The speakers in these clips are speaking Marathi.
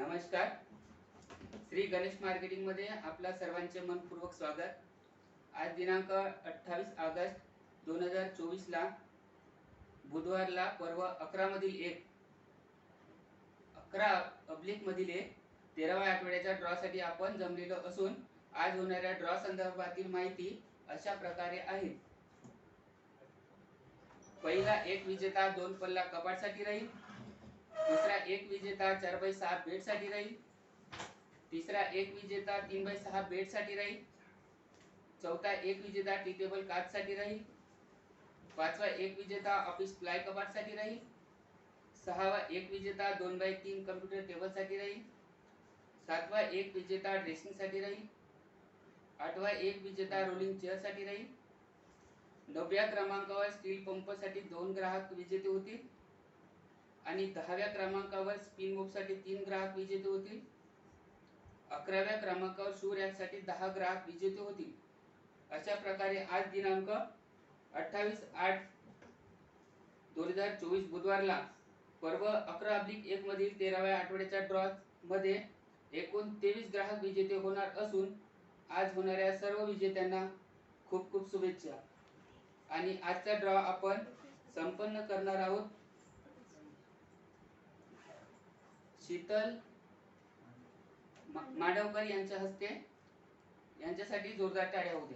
नमस्कार. श्री गणेश मार्केटिंगमध्ये आपल्या सर्वांचे मनपूर्वक स्वागत. आज दिनांक अठ्ठावीस ऑगस्ट दोन हजार चोवीस ला बुधवारला पर्व अकरा मधील एक अकरा अब्लिक मधील एक तेराव्या आठवड्याच्या ड्रॉ साठी आपण जमलेलो असून आज होणाऱ्या ड्रॉ संदर्भातील माहिती अशा प्रकारे आहे. पहिला एक विजेता दोन पल्ला कपाटसाठी राहील. दुसरा एक विजेता चार बाय सहा बेडसाठी राहील. तिसरा एक विजेता तीन बाय सहा बेडसाठी राहील. चौथा एक विजेता टी टेबल काच साठी राहील. पाचवा एक विजेता ऑफिस प्लाय कपाटसाठी राहील. सहावा एक विजेता दोन बाय तीन कम्प्युटर टेबलसाठी राहील. सातवा एक विजेता ड्रेसिंगसाठी राहील. आठवा एक विजेता रोलिंग चेअरसाठी राहील. नवव्या क्रमांकावर स्टील पंपसाठी दोन ग्राहक विजेते होतील. आणि दहाव्या क्रमांकावर स्पिन मूवसाठी तीन ग्राहक विजेते होतील. अकराव्या क्रमांकावर शूर यासाठी दहा ग्राहक विजेते होतील. अशा प्रकारे आज दिनांक अठ्ठावीस आठ दोन हजार चोवीस बुधवारला पर्व अकरा अब्लिक एक मधील तेराव्या आठवड्याच्या ड्रॉ मध्ये एकूण तेवीस ग्राहक विजेते होणार असून आज होणाऱ्या सर्व विजेत्यांना खूप खूप शुभेच्छा. आणि आजचा ड्रॉ आपण संपन्न करणार आहोत. शीतल माडवकर यांच्या हस्ते यांच्यासाठी जोरदार टाळ्या होऊ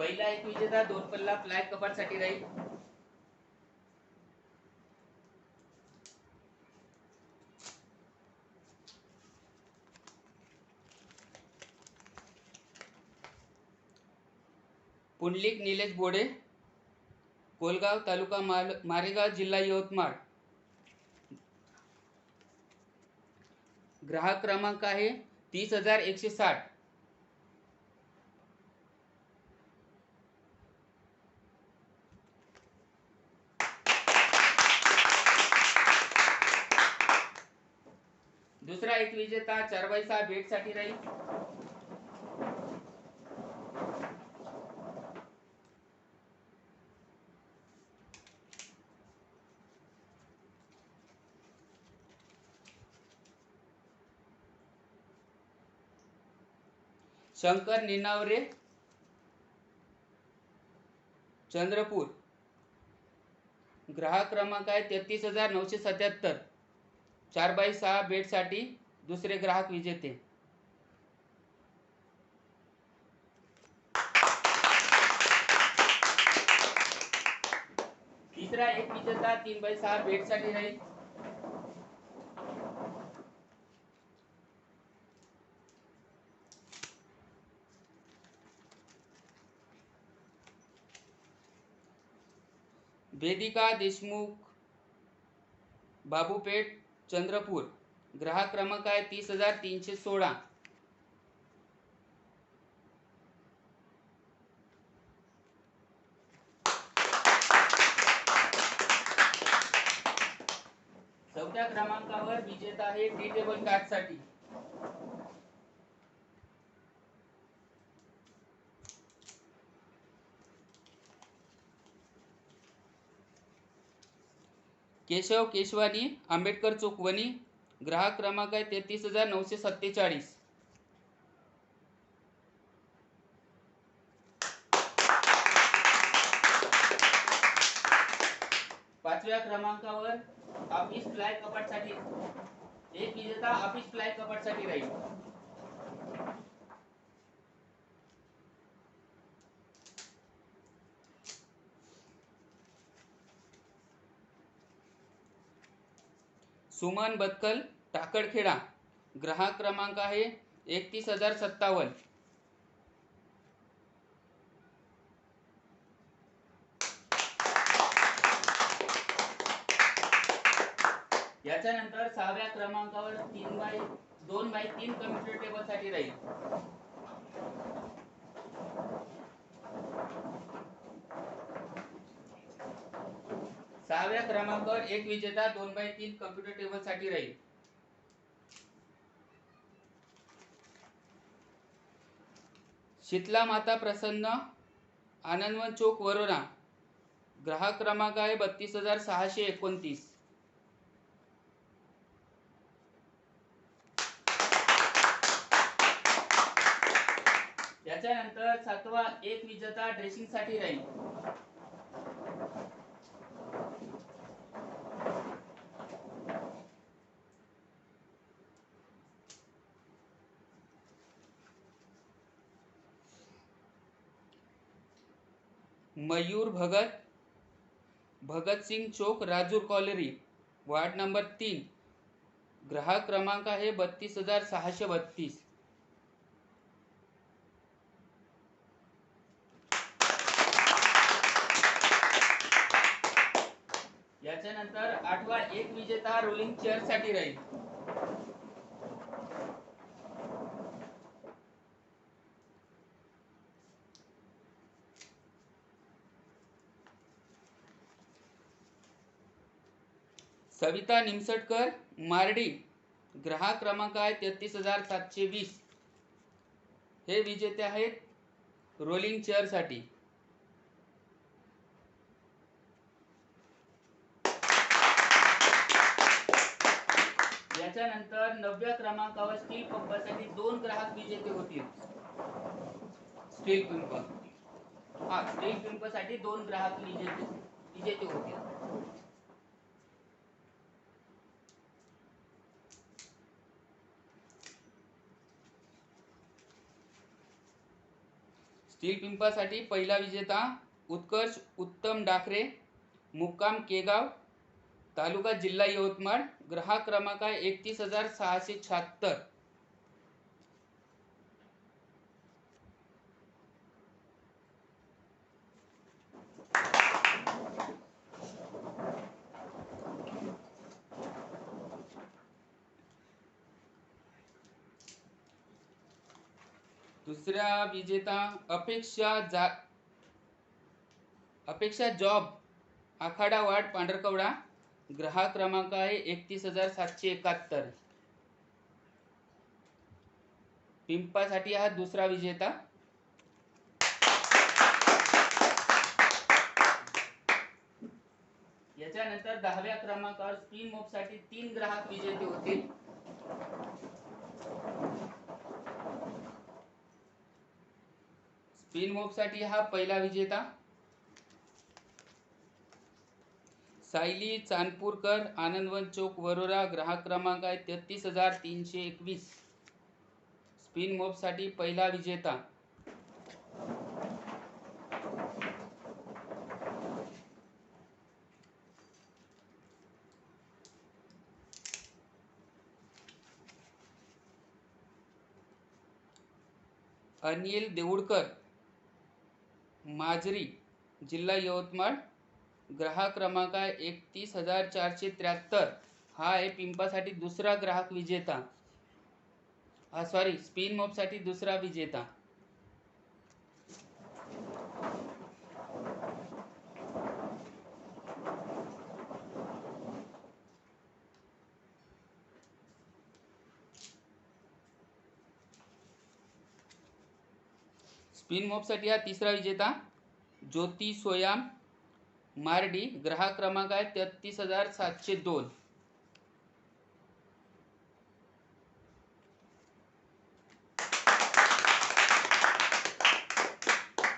पहिला एक विजेता दोन पल्ला फ्लॅग कपाटसाठी राहील. पुंडलिक निलेश बोडे कोलगाव तालुका माल मारेगाव जिल्हा यवतमाळ. ग्राहक क्रमांक आहे तीस हजार एकशे साठ दुसरा एक विजेता चार बाय सहा बेटसाठी राहील. शंकर निनावरे चंद्रपूर. ग्राहक क्रमांक आहे तेहतीस हजार नऊशे सत्याहत्तर. चार बाय सहा बेडसाठी दुसरे ग्राहक विजेते तिसरा एक विजेता, तीन बाय सहा बेडसाठी राहील वेदिका देशमुख बाबूपेठ चंद्रपूर। ग्राहक क्रमांक आहे तीस हजार तीनशे सोळा. चौथ्या क्रमांकावर विजेता आहे टी टेबलसाठी केशव केशवानी आंबेडकर चोकवणी ग्राहक क्रमांक आहे तेहतीस हजार नऊशे सत्तेचाळीस. पाचव्या क्रमांकावर ऑफिस फ्लाय कपाटसाठी एक विजेता ऑफिस फ्लाय कपाटसाठी राहील. सुमन बत्कल टाकडखेडा. ग्राहक क्रमांक आहे एकतीस हजार सत्तावन्न. याच्यानंतर सहाव्या क्रमांकावर तीन बाय दोन बाय तीन कम्प्युटर टेबलसाठी राहील. सहाव्या क्रमांकावर एक विजेता दोन बाय तीन कम्प्युटर टेबलसाठी राहील. शीतला माता प्रसन्न आनंदवन चौक वरोरा ग्राहक क्रमांक आहे बत्तीस हजार सहाशे एकोणतीस. याच्यानंतर सातवा एक विजेता ड्रेसिंगसाठी राहील. मयूर भगत भगतसिंग चौक राजूर कॉलरी वार्ड नंबर तीन. ग्राहक क्रमांक आहे बत्तीस हजार सहाशे बत्तीस. याच्यानंतर आठवा एक विजेता रोलिंग चेअरसाठी राहील. सविता निमसटकर मारडी ग्राहक क्रमांक आहे तेहतीस हजार सातशे वीस. हे विजेते आहेत रोलिंग चेअरसाठी याच्यानंतर नवव्या क्रमांकावर स्टील पंपासाठी दोन ग्राहक विजेते होतील. स्टील पंप हा स्टील पंपासाठी दोन ग्राहक विजेते विजेते होतील. स्टील पिंपासाठी पहिला विजेता उत्कर्ष उत्तम डाकरे मुक्काम केगाव तालुका जिल्हा यवतमाळ ग्राहक क्रमांक आहे एकतीस हजार सहाशे शहात्तर. दुसऱ्या विजेता अपेक्षा जा अपेक्षा जॉब आखाडा वार्ड पांढरकवडा ग्राहक क्रमांक आहे एकतीस हजार सातशे एकाहत्तर. पिंपासाठी हा दुसरा विजेता. याच्यानंतर दहाव्या क्रमांकावर स्पिन मोपसाठी तीन ग्राहक विजेते होतील स्पिन मोपसाठी हा पहिला विजेता. सायली चांदपूरकर आनंदवन चौक वरोरा ग्राहक क्रमांक आहे तेहतीस हजार तीनशे एकवीस. स्पिन मोपसाठी पहिला विजेता. अनिल देऊळकर. माजरी जिल्हा यवतमाळ ग्राहक क्रमांक आहे एकतीस हजार चारशे त्र्याहत्तर. हा आहे पिंपासाठी दुसरा ग्राहक विजेता. हा सॉरी स्पिन मोपसाठी दुसरा विजेता. स्पिन मोबसाठी हा तिसरा विजेता ज्योती सोयाम मारडी ग्राहक क्रमांक आहे तेहतीस हजार सातशे दोन.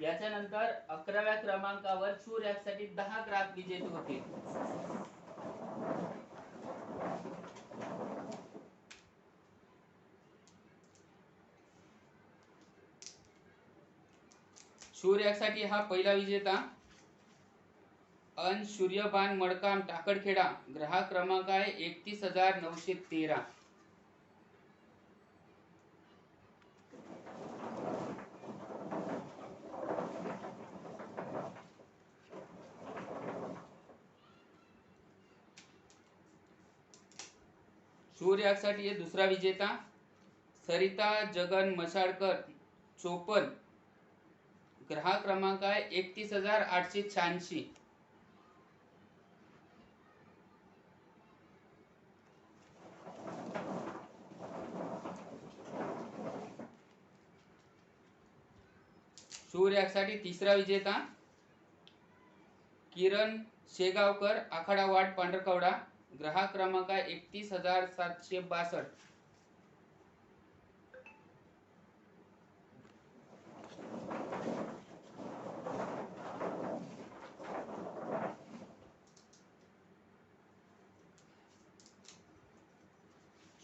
याच्यानंतर अकराव्या क्रमांकावर शूरसाठी दहा ग्राहक विजेते होते. सूर्यासाठी हा पहिला विजेता. अन सूर्यबान मडकाम टाकडखेडा ग्राहक क्रमांक आहे एकतीस हजार नऊशे तेरा. सूर्यासाठी दुसरा विजेता. सरिता जगन मसाळकर चोपन्न ग्राहक क्रमांक आहे एकतीस हजार आठशे शहाऐंशी. सूर्यासाठी तिसरा विजेता किरण शेगावकर आखाडा वाट पांढरकवडा. ग्राहक क्रमांक आहे एकतीस हजार सातशे बासष्ट.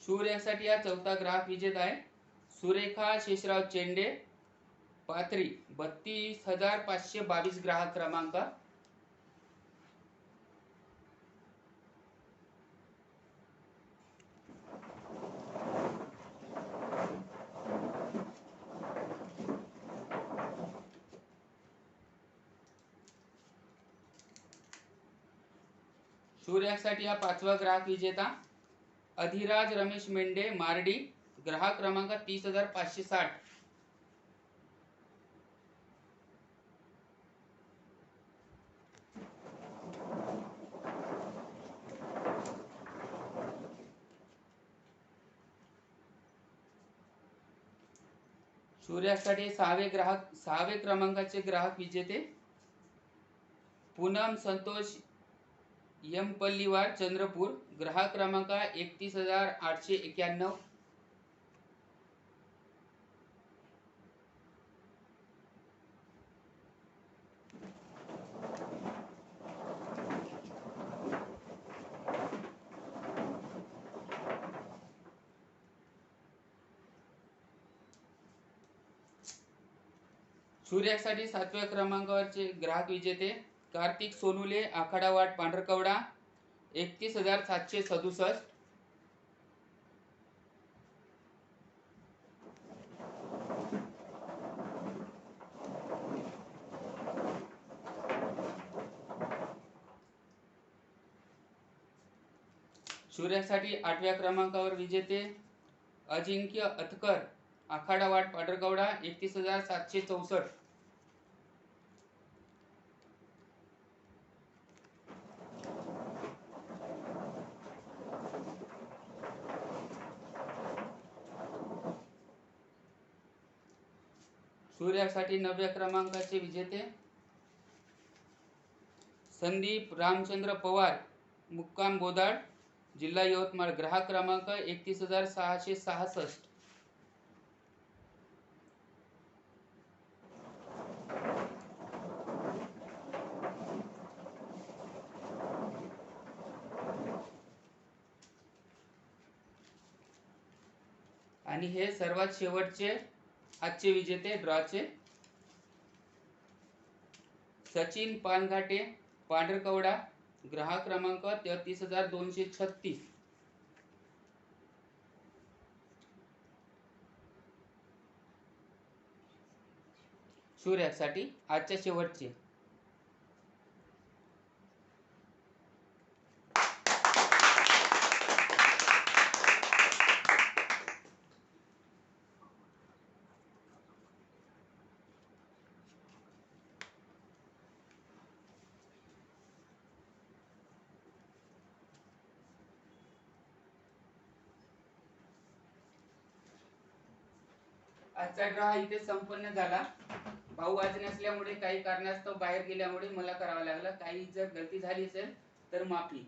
सूर्यासाठी हा चौथा ग्राहक विजेता आहे. सुरेखा शेषराव चेंडे पाथरी बत्तीस हजार पाचशे बावीस ग्राहक क्रमांक. सूर्यासाठी हा पाचवा ग्राहक विजेता. अधिराज रमेश मेंढे मारडी ग्राहक क्रमांक तीस हजार पाचशे साठ. सूर्यासाठी सहावे ग्राहक सहावे क्रमांकाचे ग्राहक विजेते पूनम संतोष यमपल्लीवार चंद्रपूर. ग्राहक क्रमांक एकतीस हजार आठशे एक्याण्णव सूर्यासाठी सातव्या क्रमांकावरचे ग्राहक विजेते कार्तिक सोनुले आखाडा वाट पांढरकवडा. एकतीस हजार सातशे सदुसष्ट. सूर्यासाठी आठव्या क्रमांकावर विजेते अजिंक्य अथकर आखाडा वाट पांढरकवडा एकतीस हजार सातशे चौसष्ट. सूर्यासाठी नवव्या क्रमांकाचे विजेते संदीप रामचंद्र पवार मुक्काम बोदाड जिल्हा यवतमाळ ग्राहक क्रमांक एकतीस हजार सहाशे सहासष्ट. आणि हे सर्वात शेवटचे आजचे विजेते ड्रॉचे. सचिन पानघाटे पांढरकवडा ग्राहक क्रमांक तेहतीस हजार दोनशे छत्तीस. सूर्यासाठी आजच्या शेवटचे. आजचा ड्रॉ इथे संपन्न झाला. भाऊ आज नसल्यामुळे काही कारणास्तव बाहेर गेल्यामुळे मला करावं लागलं. काही जर गलती झाली असेल तर माफी.